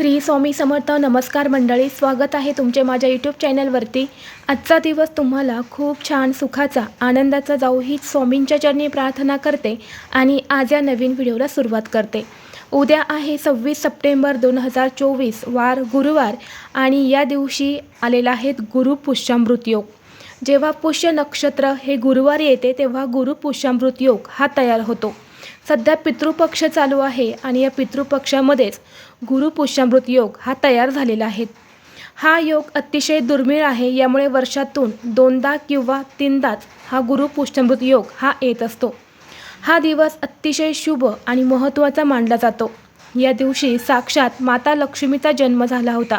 श्री स्वामी समर्थ नमस्कार मंडळी स्वागत आहे तुमचे माझ्या यूट्यूब चॅनलवरती आजचा दिवस तुम्हाला खूप छान सुखाचा आनंदाचा जाऊ ही स्वामींच्या चरणी प्रार्थना करते आणि आज या नवीन व्हिडिओला सुरुवात करते. उद्या आहे सव्वीस सप्टेंबर दोन हजार चोवीस वार गुरुवार आणि या दिवशी आलेला आहेत गुरु पुष्यामृत योग. जेव्हा पुष्य नक्षत्र हे गुरुवार येते तेव्हा गुरुपुष्यामृत योग हा तयार होतो. सध्या पितृपक्ष चालू आहे आणि या पितृपक्षामध्येच गुरु पुष्यामृत योग हा तयार झालेला आहे. हा योग अतिशय दुर्मिळ आहे यामुळे वर्षातून दोनदा किंवा तीनदाच हा गुरुपुष्यामृत योग हा येत असतो. हा दिवस अतिशय शुभ आणि महत्त्वाचा मानला जातो. या दिवशी साक्षात माता लक्ष्मीचा जन्म झाला होता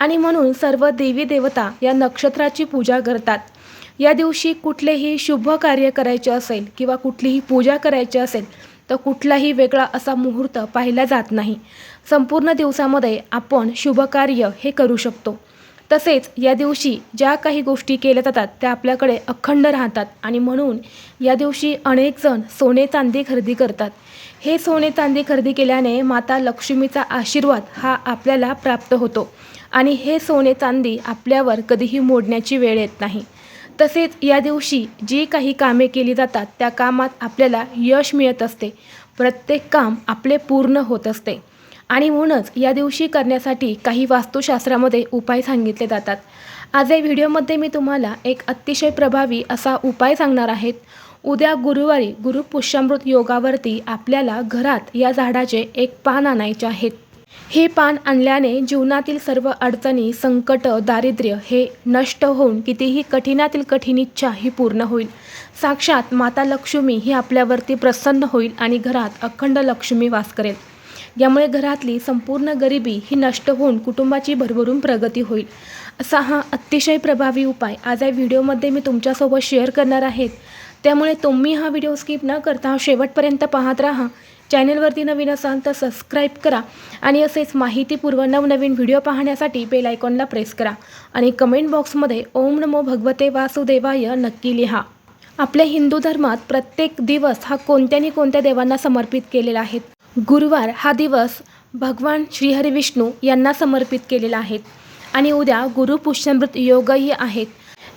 आणि म्हणून सर्व देवी देवता या नक्षत्राची पूजा करतात. या दिवशी कुठलेही शुभ कार्य करायचे असेल किंवा कुठलीही पूजा करायची असेल तर कुठलाही वेगळा असा मुहूर्त पाहिला जात नाही. संपूर्ण दिवसामध्ये आपण शुभ कार्य हे करू शकतो. तसेच या दिवशी ज्या काही गोष्टी केल्या जातात त्या आपल्याकडे अखंड राहतात आणि म्हणून या दिवशी अनेक जण सोने चांदी खरेदी करतात. हे सोने चांदी खरेदी केल्याने माता लक्ष्मीचा आशीर्वाद हा आपल्याला प्राप्त होतो आणि हे सोने चांदी आपल्यावर कधीही मोडण्याची वेळ येत नाही. तसेच या दिवशी जी काही कामे केली जातात त्या कामात आपल्याला यश मिळत असते. प्रत्येक काम आपले पूर्ण होत असते. आणि म्हणूनच या दिवशी करण्यासाठी काही वास्तुशास्त्रामध्ये उपाय सांगितले जातात. आज या व्हिडिओमध्ये मी तुम्हाला एक अतिशय प्रभावी असा उपाय सांगणार आहेत उद्या गुरुवारी गुरुपुष्यामृत योगावरती आपल्याला घरात या झाडाचे एक पान आणायचे आहेत. हे पान आणल्याने जीवनातील सर्व अडचणी संकट दारिद्र्य हे नष्ट होऊन कितीही कठीणातील कठीण इच्छा ही पूर्ण होईल. साक्षात माता लक्ष्मी ही आपल्यावरती प्रसन्न होईल आणि घरात अखंड लक्ष्मी वास करेल. यामुळे घरातली संपूर्ण गरिबी ही नष्ट होऊन कुटुंबाची भरभरून प्रगती होईल. असा हा अतिशय प्रभावी उपाय आज या व्हिडिओमध्ये मी तुमच्यासोबत शेअर करणार आहेत त्यामुळे तुम्ही हा व्हिडिओ स्किप न करता शेवटपर्यंत पाहत राहा. चॅनलवरती नवीन असाल तर सबस्क्राईब करा आणि असेच माहितीपूर्व नवनवीन व्हिडिओ पाहण्यासाठी बेल आयकॉनला प्रेस करा. आणि कमेंट बॉक्समध्ये ओम नमो भगवते वासुदेवाय नक्की लिहा. आपल्या हिंदू धर्मात प्रत्येक दिवस हा कोणत्यानी कोणत्या देवांना समर्पित केलेला आहे? गुरुवार हा दिवस भगवान श्रीहरी विष्णू यांना समर्पित केलेला आहे. आणि उद्या गुरुपुष्यमृत योगही आहेत.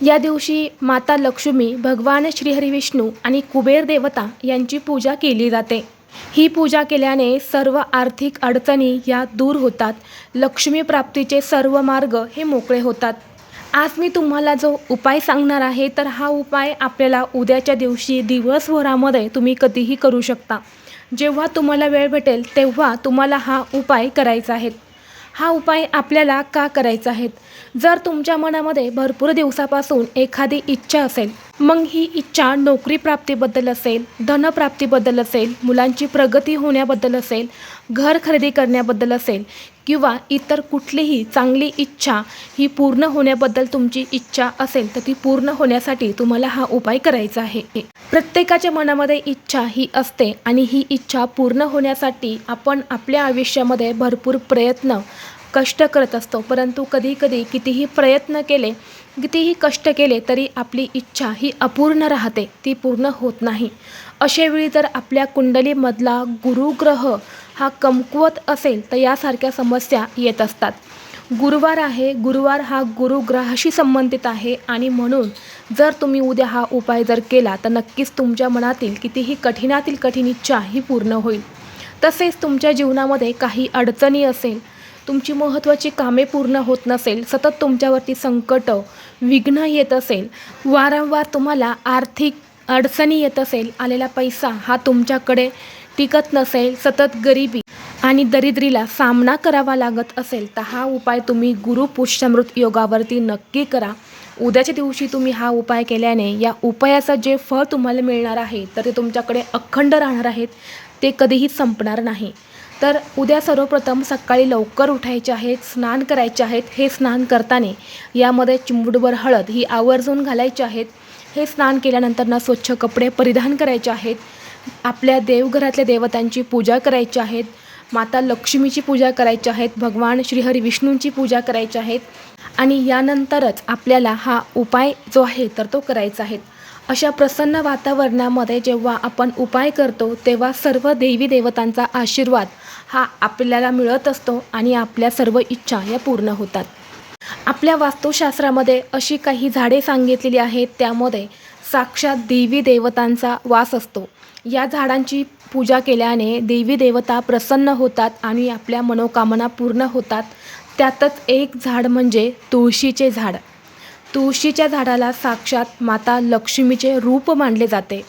या दिवशी माता लक्ष्मी भगवान श्रीहरी विष्णू आणि कुबेर देवता यांची पूजा केली जाते. ही पूजा केल्याने सर्व आर्थिक अडचणी या दूर होतात. लक्ष्मी प्राप्तीचे सर्व मार्ग हे मोकळे होतात. आज मी तुम्हाला जो उपाय सांगणार आहे तर हा उपाय आपल्याला उद्याच्या दिवशी दिवसभरामध्ये तुम्ही कधीही करू शकता. जेव्हा तुम्हाला वेळ भेटेल तेव्हा तुम्हाला हा उपाय करायचा आहे. हा उपाय आपल्याला का करायचा आहे? जर तुमच्या मनामध्ये भरपूर दिवसापासून एखादी इच्छा असेल मग ही इच्छा नोकरी प्राप्तीबद्दल असेल धनप्राप्तीबद्दल असेल मुलांची प्रगती होण्याबद्दल असेल घर खरेदी करण्याबद्दल असेल किंवा इतर कुठलीही चांगली इच्छा ही पूर्ण होण्याबद्दल तुमची इच्छा असेल तर ती पूर्ण होण्यासाठी तुम्हाला हा उपाय करायचा आहे. प्रत्येकाच्या मनामध्ये इच्छा ही असते आणि ही इच्छा पूर्ण होण्यासाठी आपण आपल्या आयुष्यामध्ये भरपूर प्रयत्न कष्ट करत असतो. परंतु कधीकधी कितीही प्रयत्न केले कितीही कष्ट केले तरी आपली इच्छा ही अपूर्ण राहते ती पूर्ण होत नाही. अशावेळी जर आपल्या कुंडलीमधला गुरुग्रह हा कमकुवत असेल तर यासारख्या समस्या येत असतात. गुरुवार आहे गुरुवार हा गुरुग्रहाशी संबंधित आहे आणि म्हणून जर तुम्ही उद्या हा उपाय जर केला तर नक्कीच तुमच्या मनातील कितीही कठीणातील कठीण इच्छा ही पूर्ण होईल. तसेच तुमच्या जीवनामध्ये काही अडचणी असेल तुमची महत्त्वाची कामे पूर्ण होत नसेल सतत तुमच्यावरती संकट विघ्न येत असेल वारंवार तुम्हाला आर्थिक अडचणी येत असेल आलेला पैसा हा तुमच्याकडे टिकत नसेल सतत गरिबी आणि दरिद्रीला सामना करावा लागत असेल तर हा उपाय तुम्ही गुरुपुष्यमृत योगावरती नक्की करा. उद्याच्या दिवशी तुम्ही हा उपाय केल्याने या उपायाचं जे फळ तुम्हाला मिळणार आहे तर ते तुमच्याकडे अखंड राहणार आहेत ते कधीही संपणार नाही. तर उद्या सर्वप्रथम सकाळी लवकर उठायचे आहेत स्नान करायचे आहेत. हे स्नान करताना यामध्ये चिंबूडभर हळद ही आवर्जून घालायची आहेत. हे स्नान केल्यानंतर ना स्वच्छ कपडे परिधान करायचे आहेत. आपल्या देवघरातल्या देवतांची पूजा करायची आहेत माता लक्ष्मीची पूजा करायची आहेत भगवान श्रीहरी विष्णूंची पूजा करायची आहेत आणि यानंतरच आपल्याला हा उपाय जो आहे तर तो करायचा आहे. अशा प्रसन्न वातावरणामध्ये जेव्हा आपण उपाय करतो तेव्हा सर्व देवी देवतांचा आशीर्वाद हा आपल्याला मिळत असतो आणि आपल्या सर्व इच्छा या पूर्ण होतात. आपल्या वास्तुशास्त्रामध्ये अशी काही झाडे सांगितलेली आहेत त्यामध्ये साक्षात देवी देवतांचा वास असतो. या झाडांची पूजा केल्याने देवी देवता प्रसन्न होतात आणि आपल्या मनोकामना पूर्ण होतात. त्यातच एक झाड म्हणजे तुळशीचे झाड. तुळशीच्या झाडाला साक्षात माता लक्ष्मीचे रूप मानले जाते.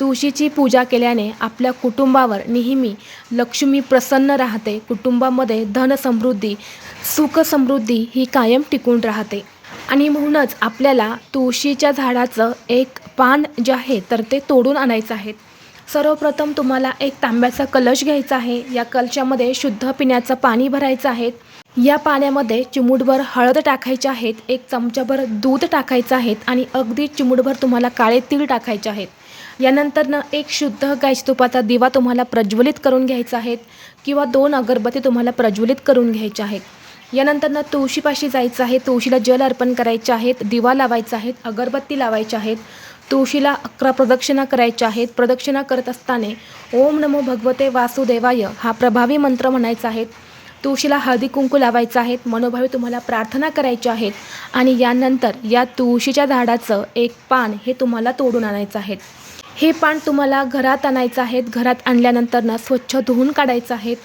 तुळशीची पूजा केल्याने आपल्या कुटुंबावर नेहमी लक्ष्मी प्रसन्न राहते. कुटुंबामध्ये धनसमृद्धी सुखसमृद्धी ही कायम टिकून राहते. आणि म्हणूनच आपल्याला तुळशीच्या झाडाचं एक पान जे आहे तर ते तोडून आणायचं आहे. सर्वप्रथम तुम्हाला एक तांब्याचा कलश घ्यायचा आहे. या कलशामध्ये शुद्ध पिण्याचं पाणी भरायचं आहे. या पाण्यामध्ये चिमूटभर हळद टाकायचे आहेत. एक चमचाभर दूध टाकायचं आहेत आणि अगदी चिमूटभर तुम्हाला काळे तीळ टाकायचे आहेत. यानंतरनं एक शुद्ध गायच्या तुपाचा दिवा तुम्हाला प्रज्वलित करून घ्यायचा आहे किंवा दोन अगरबत्ती तुम्हाला प्रज्वलित करून घ्यायच्या आहेत. यानंतरनं तुळशीपाशी जायचं आहे. तुळशीला जल अर्पण करायचे आहेत. दिवा लावायचा आहेत अगरबत्ती लावायच्या आहेत. तुळशीला अकरा प्रदक्षिणा करायच्या आहेत. प्रदक्षिणा करत असताना ओम नमो भगवते वासुदेवाय हा प्रभावी मंत्र म्हणायचा आहे. तुळशीला हळदी कुंकू लावायचं आहेत मनोभावी तुम्हाला प्रार्थना करायच्या आहेत आणि यानंतर या तुळशीच्या झाडाचं एक पान हे तुम्हाला तोडून आणायचं आहे. हे पान तुम्हाला घरात आणायचं आहेत घरात आणल्यानंतर ना स्वच्छ धुवून काढायचं आहेत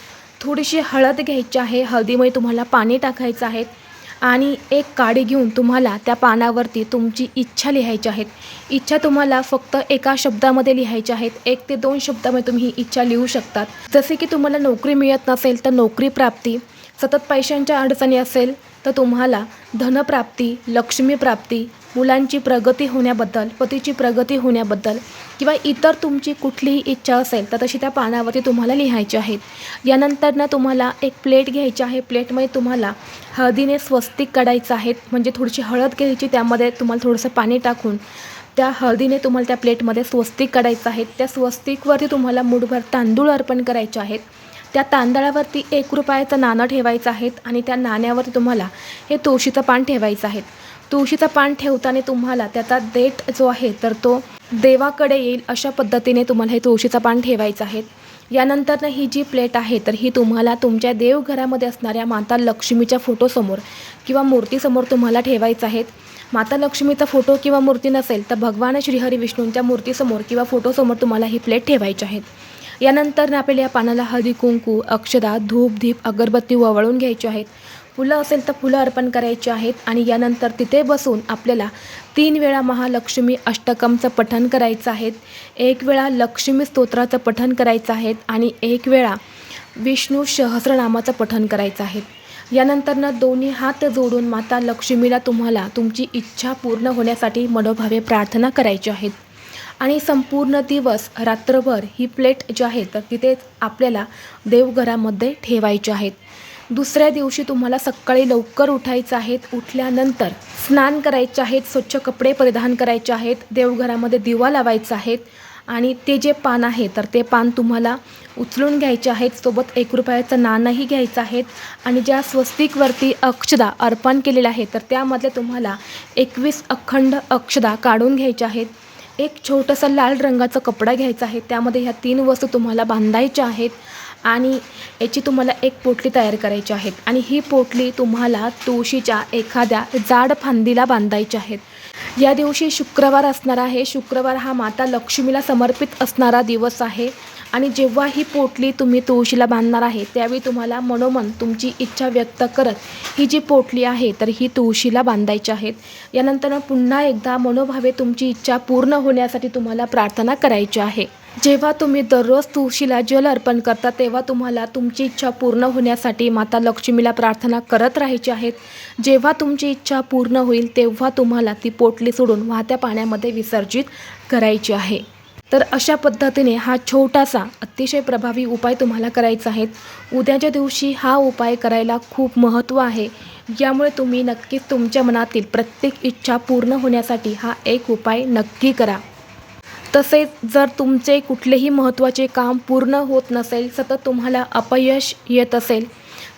थोडीशी हळद घ्यायची आहे. हळदीमुळे तुम्हाला पाणी टाकायचं आहे. आणि एक काडी घेऊन तुम्हाला त्या पानावरती तुमची इच्छा लिहायची आहेत इच्छा तुम्हाला फक्त एका शब्दामध्ये लिहायच्या आहेत एक ते दोन शब्दामध्ये तुम्ही इच्छा लिहू शकतात. जसे की तुम्हाला नोकरी मिळत नसेल तर नोकरी प्राप्ती. सतत पैशांच्या अडचणी असेल तर तुम्हाला धनप्राप्ती लक्ष्मी प्राप्ती मुलांची प्रगती होण्याबद्दल पतीची प्रगती होण्याबद्दल किंवा इतर तुमची कुठलीही इच्छा असेल तर तशी त्या पानावरती तुम्हाला लिहायची आहेत. यानंतरनं तुम्हाला एक प्लेट घ्यायची आहे. प्लेटमध्ये तुम्हाला हळदीने स्वस्तिक काढायचं आहे. म्हणजे थोडीशी हळद घ्यायची त्यामध्ये तुम्हाला थोडंसं पाणी टाकून त्या हळदीने तुम्हाला त्या प्लेटमध्ये स्वस्तिक काढायचं आहे. त्या स्वस्तिकवरती तुम्हाला मुठभर तांदूळ अर्पण करायचे आहेत. त्या तांदळावरती एक रुपयाचं नाणं ठेवायचं आहे आणि त्या नाण्यावरती तुम्हाला हे तुळशीचं पान ठेवायचं आहे. तुळशीचं पान ठेवताना तुम्हाला त्याचा देठ जो आहे तर तो देवाकडे येईल अशा पद्धतीने तुम्हाला हे तुळशीचं पान ठेवायचं आहे. यानंतरनं ही जी प्लेट आहे तर ही तुम्हाला तुमच्या देवघरामध्ये असणाऱ्या माता लक्ष्मीच्या फोटोसमोर किंवा मूर्तीसमोर तुम्हाला ठेवायचं आहेत माता लक्ष्मीचा फोटो किंवा मूर्ती नसेल तर भगवान श्रीहरी विष्णूंच्या मूर्तीसमोर किंवा फोटोसमोर तुम्हाला ही प्लेट ठेवायची आहेत यानंतर आपल्याला या पानाला हळदी कुंकू अक्षदा धूप दीप अगरबत्ती ववळून घ्यायची आहेत. फुलं असेल तर फुलं अर्पण करायची आहेत आणि यानंतर तिथे बसून आपल्याला तीन वेळा महालक्ष्मी अष्टकमचं पठण करायचं आहे एक वेळा लक्ष्मी स्तोत्राचं पठण करायचं आहे आणि एक वेळा विष्णू सहस्रनामाचं पठण करायचं आहे यानंतरनं दोन्ही हात जोडून माता लक्ष्मीला तुम्हाला तुमची इच्छा पूर्ण होण्यासाठी मनोभावे प्रार्थना करायची आहेत. आणि संपूर्ण दिवस रात्रभर ही प्लेट जी आहे तर तिथेच आपल्याला देवघरामध्ये ठेवायची आहेत. दुसऱ्या दिवशी तुम्हाला सकाळी लवकर उठायचं आहे. उठल्यानंतर स्नान करायचे आहेत स्वच्छ कपडे परिधान करायचे आहेत देवघरामध्ये दिवा लावायचा आहेत आणि ते जे पान आहे तर ते पान तुम्हाला उचलून घ्यायचे आहेत सोबत एक रुपयाचं नाणंही घ्यायचं आहेत आणि ज्या स्वस्तिकवरती अक्षदा अर्पण केलेलं आहे तर त्यामधले तुम्हाला एकवीस अखंड अक्षदा काढून घ्यायच्या आहेत एक छोटंसं लाल रंगाचा कपडा घ्यायचा आहे. त्यामध्ये ह्या तीन वस्तू तुम्हाला बांधायच्या आहेत. आणि याची तुम्हाला एक पोटली तयार करायची आहेत. आणि ही पोटली तुम्हाला तुळशीच्या एखाद्या जाड फांदीला बांधायची आहेत. या दिवशी शुक्रवार असणार आहे. शुक्रवार हा माता लक्ष्मीला समर्पित असणारा दिवस आहे. आणि जेव्हा ही पोटली तुम्ही तुळशीला बांधणार आहे त्यावेळी तुम्हाला मनोमन तुमची इच्छा व्यक्त करत ही जी पोटली आहे तर ही तुळशीला बांधायची आहेत. यानंतर पुन्हा एकदा मनोभावे तुमची इच्छा पूर्ण होण्यासाठी तुम्हाला प्रार्थना करायची आहे. जेव्हा तुम्ही दररोज तुळशीला जल अर्पण करता तेव्हा तुम्हाला तुमची इच्छा पूर्ण होण्यासाठी माता लक्ष्मीला प्रार्थना करत राहायची आहेत. जेव्हा तुमची इच्छा पूर्ण होईल तेव्हा तुम्हाला ती पोटली सोडून वाहत्या पाण्यामध्ये विसर्जित करायची आहे. तर अशा पद्धतीने हा छोटासा अतिशय प्रभावी उपाय तुम्हाला करायचा आहे. उद्याच्या दिवशी हा उपाय करायला खूप महत्त्व आहे. यामुळे तुम्ही नक्कीच तुमच्या मनातील प्रत्येक इच्छा पूर्ण होण्यासाठी हा एक उपाय नक्की करा. तसेच जर तुमचे कुठलेही महत्त्वाचे काम पूर्ण होत नसेल सतत तुम्हाला अपयश येत असेल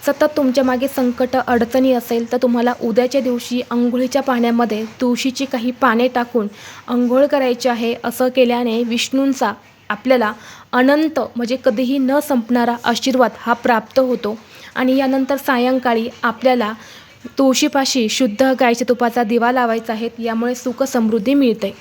सतत तुमच्या मागे संकट अडचणी असेल तर तुम्हाला उद्याच्या दिवशी अंघोळीच्या पाण्यामध्ये तुळशीची काही पाने टाकून अंघोळ करायची आहे असं केल्याने विष्णूंचा आपल्याला अनंत म्हणजे कधीही न संपणारा आशीर्वाद हा प्राप्त होतो. आणि यानंतर सायंकाळी आपल्याला तुळशीपाशी शुद्ध गायच्या तुपाचा दिवा लावायचा आहे यामुळे सुख समृद्धी मिळते.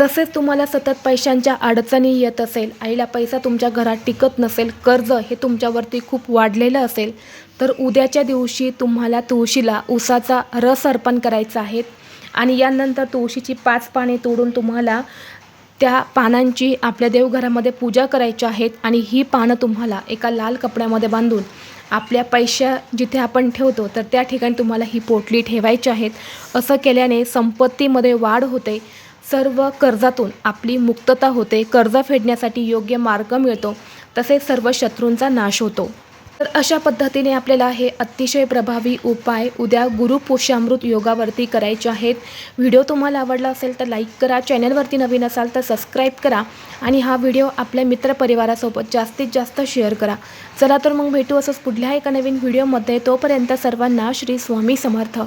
तसेच तुम्हाला सतत पैशांच्या अडचणी येत असेल आईला पैसा तुमच्या घरात टिकत नसेल कर्ज हे तुमच्यावरती खूप वाढलेलं असेल तर उद्याच्या दिवशी तुम्हाला तुळशीला उसाचा रस अर्पण करायचा आहे आणि यानंतर तुळशीची पाच पाने तोडून तुम्हाला त्या पानांची आपल्या देवघरामध्ये पूजा करायची आहेत आणि ही पानं तुम्हाला एका लाल कपड्यामध्ये बांधून आपल्या पैशा जिथे आपण ठेवतो तर त्या ठिकाणी तुम्हाला ही पोटली ठेवायची आहेत. असं केल्याने संपत्तीमध्ये वाढ होते. सर्व कर्जातून आपली मुक्तता होते. कर्ज फेडण्यासाठी योग्य मार्ग मिळतो. तसेच सर्व शत्रूंचा नाश होतो. तर अशा पद्धतीने आपल्याला हे अतिशय प्रभावी उपाय उद्या गुरुपोषामृत योगावरती करायचे आहेत. व्हिडिओ तुम्हाला आवडला असेल तर लाईक करा. चॅनलवरती नवीन असाल तर सबस्क्राईब करा आणि हा व्हिडिओ आपल्या मित्रपरिवारासोबत जास्तीत जास्त शेअर करा. चला तर मग भेटू असंच पुढल्या एका नवीन व्हिडिओमध्ये. तोपर्यंत सर्वांना श्री स्वामी समर्थ.